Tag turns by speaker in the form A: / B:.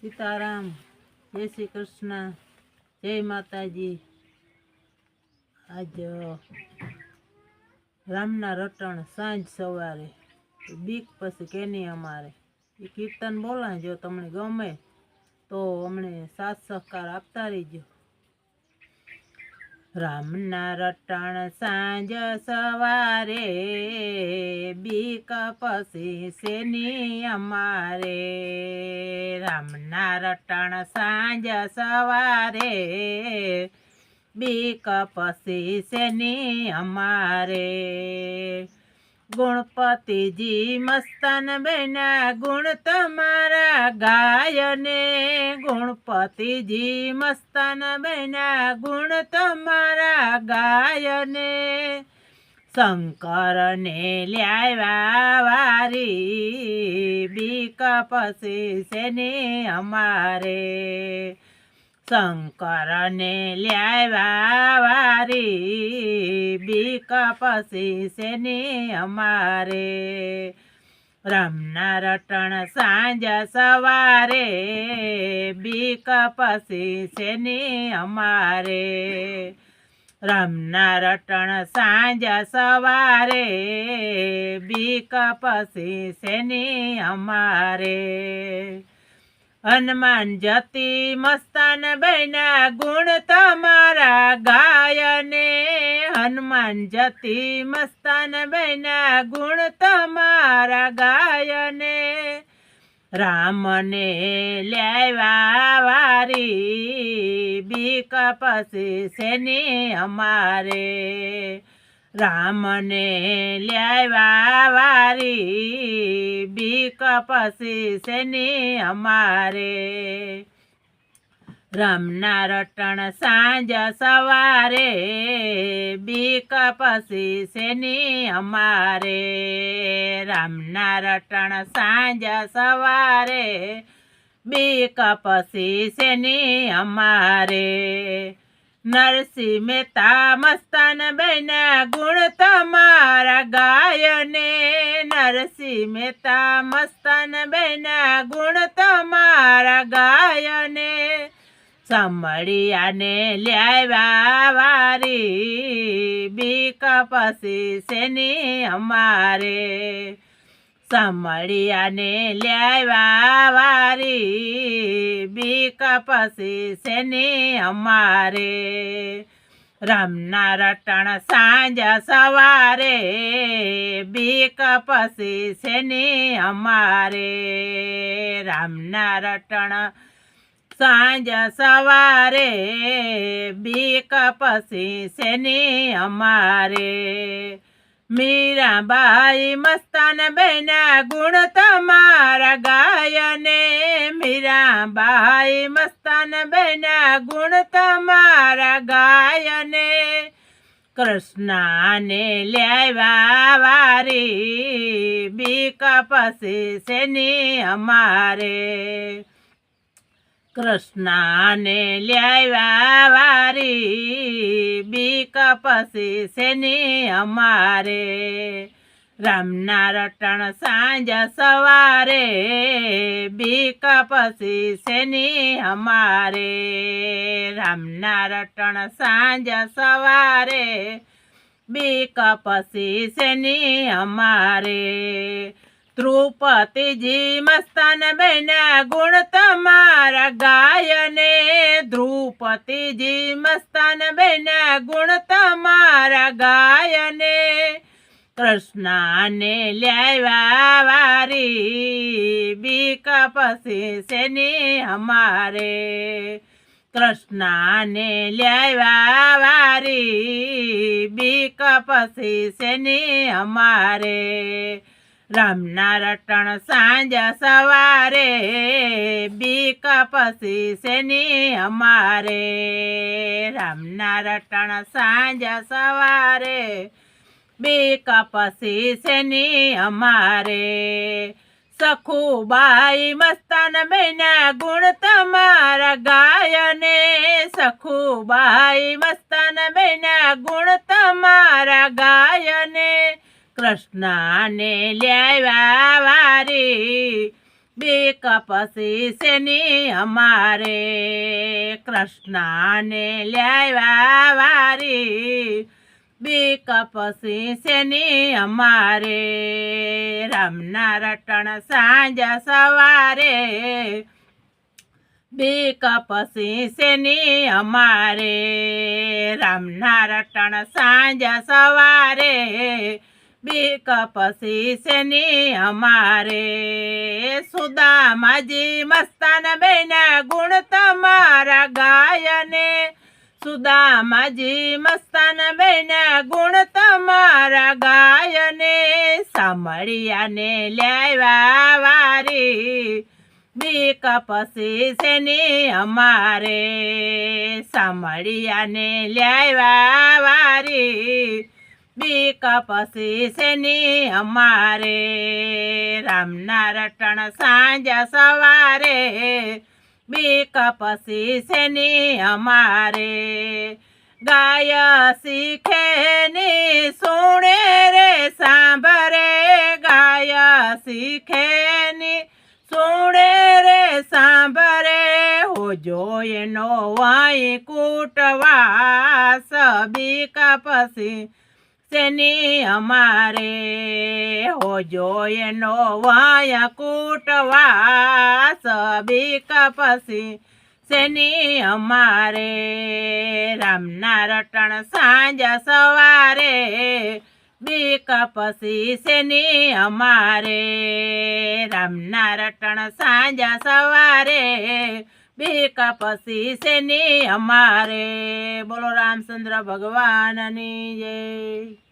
A: સીતારામ, જય શ્રી કૃષ્ણ, જય માતાજી. આજ રામના રટણ સાંજ સવારે. બીક પછી કેની અમારે? એ કીર્તન બોલા જો તમને ગમે, તો અમને સાથ સહકાર આપતા રહીજો. રામના રટણ સાંજ સવારે, બીક પછી શેની અમારે. રામના રટણ સાંજ સવારે, બીક પછી શેની અમારે. ગુણપતિજી મસ્તન બેના, ગુણ તમારા ગાયને. ગુણપતિજી મસ્તન બેના, ગુણ તમારા ગાયને. શંકરને લ્યાવ્યા વારી, બીક પછી શેને અમારે. શંકરને લ્યાવ્યા વારી બીક પછી શેની અમારે. રમના રટણ સાંજ સવારે, બીક પછી શેની અમારે. રમના રટણ સાંજ સવારે, બીક પછી શેની અમારે. હનુમાન જતી મસ્તાન બૈના ગુણ તમારા ગાયને. હનુમાન જતી મસ્તાન બૈના ગુણ તમારા ગાયને. રામને લેવા વારી બીક પછી સેની અમારે. રામને લેવા વારી, બીક પછી શેની અમારે? રમના રટણ સાંજ સવારે, બીક પછી શેની અમારે? રામના રટણ સાંજ સવારે, બીક પછી શેની અમારે? નરસિંહ મહેતા મસ્તાન બેના, ગુણ તમારા ગાયને. નરસિંહ મહેતા મસ્તાન બેના, ગુણ તમારા ગાયને. સમળિયાને લ્યાવ્યા વારી, બીક પછી શેની અમારે. સમળિયાને લેવા વારી બીક પછી શેની અમારે? રામના રટણ સાંજ સવારે બીક પછી શેની અમારે? રામના રટણ સાંજ સવારે બીક પછી શેની અમારે? મીરાબાઈ મસ્તાન બેના ગુણ તમારા ગાયને. મીરાબાઈ મસ્તાન બેના ગુણ તમારા ગાયને. કૃષ્ણાને લેવા વારી બી પછી સેની અમારે. કૃષ્ણાને લાવ્યા વારી, બીક પછી શેની અમારે? રામના રટણ સાંજ સવારે, બીક પછી શેની અમારે? રામના રટણ સાંજ સવારે, બીક પછી શેની અમારે? દ્રુપતિજી મસ્તાન બન્યા. ગુણ તમારા ગાયને. દ્રુપતિજી મસ્તાન બન્યા. ગુણ તમારા ગાયને. કૃષ્ણને લેવા વારી. બીક પછી શેની અમારે કૃષ્ણને લેવા વારી. બીક પછી શેની અમારે રામના રટણ સાંજ સવારે બીક પછી શેની અમારે? રામના રટણ સાંજ સવારે બીક પછી શેની અમારે? સખુબાઈ મસ્તાન બેના ગુણ તમારા ગાયને? સખુબાઈ મસ્તાન બેના ગુણ તમારા ગાયને? કૃષ્ણને લેવા વારી. બીક પછી શેની અમારે. કૃષ્ણને લેવા વારી. બીક પછી શેની અમારે. રામના રટણ સાંજ સવારે. બીક પછી શેની અમારે. રામના રટણ સાંજ સવારે. બીક પછી શેની અમારે. સુદામાજી મસ્તાન બેન, ગુણ તમારા ગાયને. સુદામાજી મસ્તાન બેન, ગુણ તમારા ગાયને. સાંભળ્યાને લેવા વારી. બીક પછી શેની અમારે. સાંભળ્યાને લેવા વારી. બીક પછી શેની અમારે. રામના રટણ સાંજ સવારે બીક પછી શેની અમારે. ગાય શીખે ની સુણે રે, સાંભરે. ગાય શીખે ની સુણે રે, સાંભરે. હો જોય નો વાય કૂટવાસ. બીક પછી શેની અમારે? હો જોય વાયા વાય કૂટવાસ બીક પછી શેની અમારે? રામના રટણ સાંજા સવારે બીક પછી શેની અમારે? રામના રટણ સાંજા સવારે બીક પછી શેની અમારે. બોલો રામચંદ્ર ભગવાનની જય.